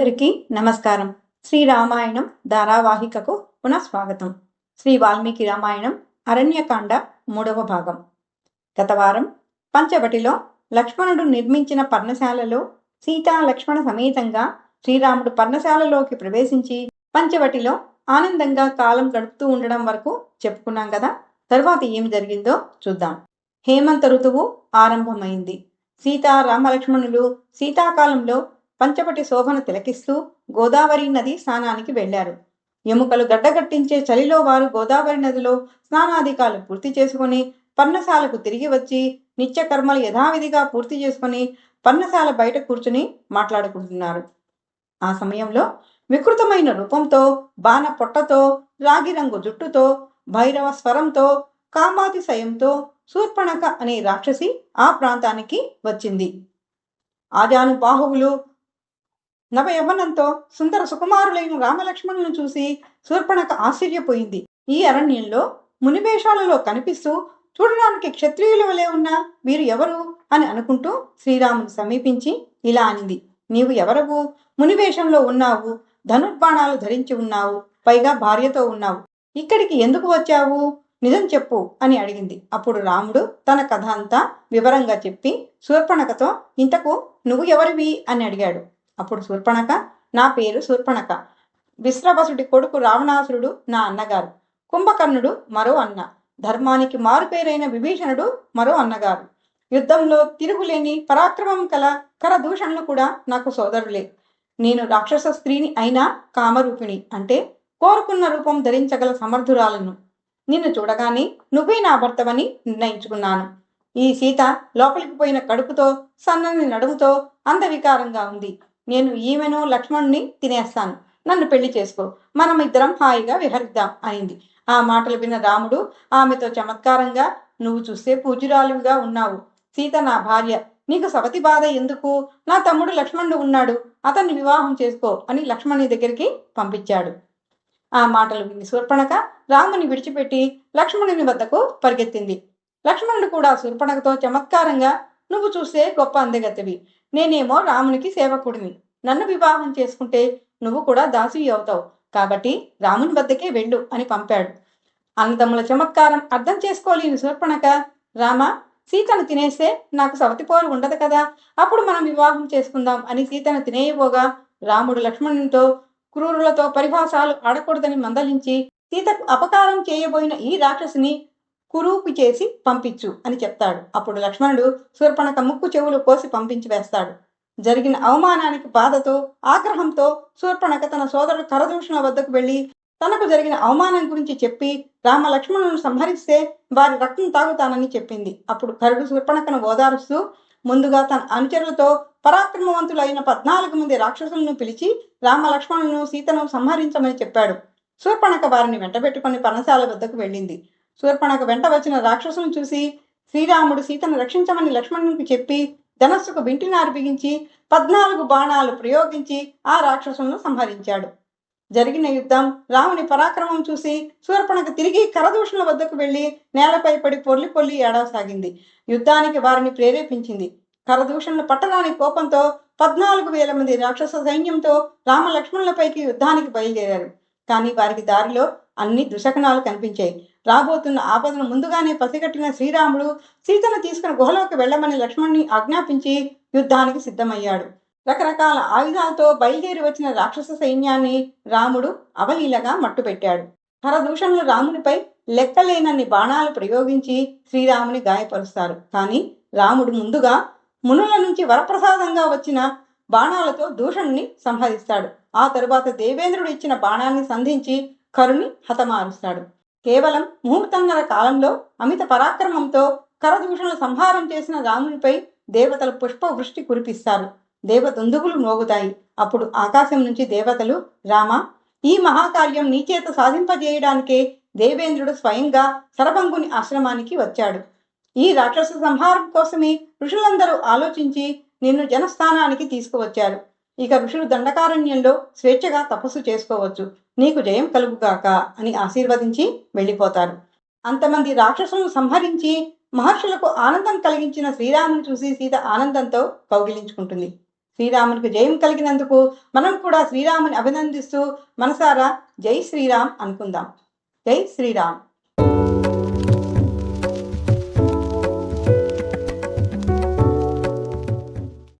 అందరికీ నమస్కారం. శ్రీ రామాయణం ధారావాహికకు పునఃస్వాగతం. శ్రీ వాల్మీకి రామాయణం అరణ్యకాండ మూడవ భాగం. గత వారం పంచవటిలో లక్ష్మణుడు నిర్మించిన పర్ణశాలలో సీతా లక్ష్మణ సమేతంగా శ్రీరాముడు పర్ణశాలలోకి ప్రవేశించి పంచవటిలో ఆనందంగా కాలం గడుపుతూ ఉండడం వరకు చెప్పుకున్నాం కదా? తర్వాత ఏమి జరిగిందో చూద్దాం. హేమంత ఋతువు ఆరంభమైంది. సీతా రామలక్ష్మణులు శీతాకాలంలో పంచపటి శోభను తిలకిస్తూ గోదావరి నది స్నానానికి వెళ్ళారు ఎముకలు గడ్డగట్టించే చలిలో వారు గోదావరి నదిలో స్నానాధికాలు పూర్తి చేసుకుని పర్ణశాలకు తిరిగి వచ్చి నిత్యకర్మలు యథావిధిగా పూర్తి చేసుకుని పర్ణశాల బయట కూర్చుని మాట్లాడుకుంటున్నారు. ఆ సమయంలో వికృతమైన రూపంతో బాణ పొట్టతో రాగి రంగు జుట్టుతో భైరవ స్వరంతో కామాతిశయంతో శూర్పణక అనే రాక్షసి ఆ ప్రాంతానికి వచ్చింది. ఆజాను బాహువులు నవయవనంతో సుందర సుకుమారులైన రామలక్ష్మణులను చూసి శూర్పణక ఆశ్చర్యపోయింది. ఈ అరణ్యంలో మునివేషాలలో కనిపిస్తూ చూడడానికి క్షత్రియుల వలె ఉన్న వీరు ఎవరు అని అనుకుంటూ శ్రీరాముని సమీపించి ఇలా అనింది. నీవు ఎవరవు మునివేషంలో ఉన్నావు. ధనుర్బాణాలు ధరించి ఉన్నావు. పైగా భార్యతో ఉన్నావు. ఇక్కడికి ఎందుకు వచ్చావు? నిజం చెప్పు అని అడిగింది. అప్పుడు రాముడు తన కథ అంతా వివరంగా చెప్పి శూర్పణకతో ఇంతకు నువ్వు ఎవరివి? అని అడిగాడు. అప్పుడు శూర్పణక నా పేరు శూర్పణక. విశ్రవసుడి కొడుకు రావణాసురుడు నా అన్నగారు. కుంభకర్ణుడు మరో అన్న. ధర్మానికి మారుపేరైన విభీషణుడు మరో అన్నగారు. యుద్ధంలో తిరుగులేని పరాక్రమం కల కరదూషణలు కూడా నాకు సోదరులే. నేను రాక్షస స్త్రీని అయినా కామరూపిణి అంటే కోరుకున్న రూపం ధరించగల సమర్థురాలను. నిన్ను చూడగానే నువ్వే నా భర్తవని నిర్ణయించుకున్నాను. ఈ సీత లోపలికి పోయిన కడుపుతో సన్నని నడుముతో అందవికారంగా ఉంది. నేను ఈమెను లక్ష్మణుని తినేస్తాను. నన్ను పెళ్ళి చేసుకో. మనం ఇద్దరం హాయిగా విహరిద్దాం అయింది ఆ మాటలు విన్న రాముడు ఆమెతో చమత్కారంగా నువ్వు చూస్తే పూజురాలుగా ఉన్నావు. సీత నా భార్య. నీకు సవతి బాధ ఎందుకు? నా తమ్ముడు లక్ష్మణుడు ఉన్నాడు. అతన్ని వివాహం చేసుకో అని లక్ష్మణుని దగ్గరికి పంపించాడు. ఆ మాటలు విని శూర్పణక రాముని విడిచిపెట్టి లక్ష్మణుని వద్దకు పరిగెత్తింది. లక్ష్మణుడు కూడా శూర్పణకతో చమత్కారంగా నువ్వు చూస్తే గొప్ప అందగతివి నేనేమో రామునికి సేవకుడిని. నన్ను వివాహం చేసుకుంటే నువ్వు కూడా దాసి అవుతావు. కాబట్టి రాముని వద్దకే వెళ్ళు అని పంపాడు. అన్నదమ్ముల చమత్కారం అర్థం చేసుకోలేని శూర్పణక రామ సీతను తినేస్తే నాకు సవతిపోరు ఉండదు కదా? అప్పుడు మనం వివాహం చేసుకుందాం అని సీతను తినేయబోగా రాముడు లక్ష్మణునితో క్రూరులతో పరిహాసాలు ఆడకూడదని మందలించి సీతకు అపకారం చేయబోయిన ఈ రాక్షసిని కురూపు చేసి పంపించు అని చెప్తాడు. అప్పుడు లక్ష్మణుడు శూర్పణక ముక్కు చెవులు కోసి పంపించి వేస్తాడు. జరిగిన అవమానానికి బాధతో ఆగ్రహంతో శూర్పణక తన సోదరుడు కరదూషణ వద్దకు వెళ్ళి తనకు జరిగిన అవమానం గురించి చెప్పి రామ లక్ష్మణులను సంహరిస్తే వారి రక్తం తాగుతానని చెప్పింది. అప్పుడు కరుడు శూర్పణకను ఓదారుస్తూ ముందుగా తన అనుచరులతో పరాక్రమవంతులైన పద్నాలుగు మంది రాక్షసులను పిలిచి రామ లక్ష్మణులను సీతను సంహరించమని చెప్పాడు. శూర్పణక వారిని వెంటబెట్టుకుని పనశాల వద్దకు వెళ్ళింది. శూర్పణకు వెంట వచ్చిన రాక్షసును చూసి శ్రీరాముడు సీతను రక్షించమని లక్ష్మణునికి చెప్పి ధనస్సుకు వింటినారు బిగించి పద్నాలుగు బాణాలు ప్రయోగించి ఆ రాక్షసులను సంహరించాడు. జరిగిన యుద్ధం రాముని పరాక్రమం చూసి శూర్పణకు తిరిగి కరదూషణ వద్దకు వెళ్ళి నేలపై పడి పొర్లి పొర్లి ఏడవసాగింది. యుద్ధానికి వారిని ప్రేరేపించింది. కరదూషణులు పట్టరాని కోపంతో పద్నాలుగు వేల మంది రాక్షస సైన్యంతో రామలక్ష్మణులపైకి యుద్ధానికి బయలుదేరారు. కానీ వారికి దారిలో అన్ని దుశకణాలు కనిపించాయి. రాబోతున్న ఆపదను ముందుగానే పసిగట్టిన శ్రీరాముడు సీతను తీసుకుని గుహలోకి వెళ్ళమని లక్ష్మణ్ణి ఆజ్ఞాపించి యుద్ధానికి సిద్ధమయ్యాడు. రకరకాల ఆయుధాలతో బయలుదేరి వచ్చిన రాక్షస సైన్యాన్ని రాముడు అవలీలగా మట్టుపెట్టాడు హరదూషణులు రామునిపై లెక్కలేనన్ని బాణాలు ప్రయోగించి శ్రీరాముని గాయపరుస్తారు. కానీ రాముడు ముందుగా మునుల నుంచి వరప్రసాదంగా వచ్చిన బాణాలతో దూషణ్ణి సంహరిస్తాడు. ఆ తరువాత దేవేంద్రుడు ఇచ్చిన బాణాన్ని సంధించి కరుని హతమారుస్తాడు. కేవలం ముహూర్తంగల కాలంలో అమిత పరాక్రమంతో కరదూషణ సంహారం చేసిన రామునిపై దేవతలు పుష్పవృష్టి కురిపిస్తారు. దేవతందుకులు మోగుతాయి అప్పుడు ఆకాశం నుంచి దేవతలు రామ ఈ మహాకార్యం నీచేత సాధింపజేయడానికే దేవేంద్రుడు స్వయంగా సరభంగుని ఆశ్రమానికి వచ్చాడు. ఈ రాక్షస సంహారం కోసమే ఋషులందరూ ఆలోచించి నిన్ను జనస్థానానికి తీసుకువచ్చారు. ఇక ఋషులు దండకారణ్యంలో స్వేచ్ఛగా తపస్సు చేసుకోవచ్చు. నీకు జయం కలుగుగాక అని ఆశీర్వదించి వెళ్ళిపోతారు. అంతమంది రాక్షసులను సంహరించి మహర్షులకు ఆనందం కలిగించిన శ్రీరాముని చూసి సీత ఆనందంతో కౌగిలించుకుంటుంది. శ్రీరామునికి జయం కలిగినందుకు మనం కూడా శ్రీరాముని అభినందిస్తూ మనసారా జై శ్రీరామ్ అనుకుందాం. జై శ్రీరామ్.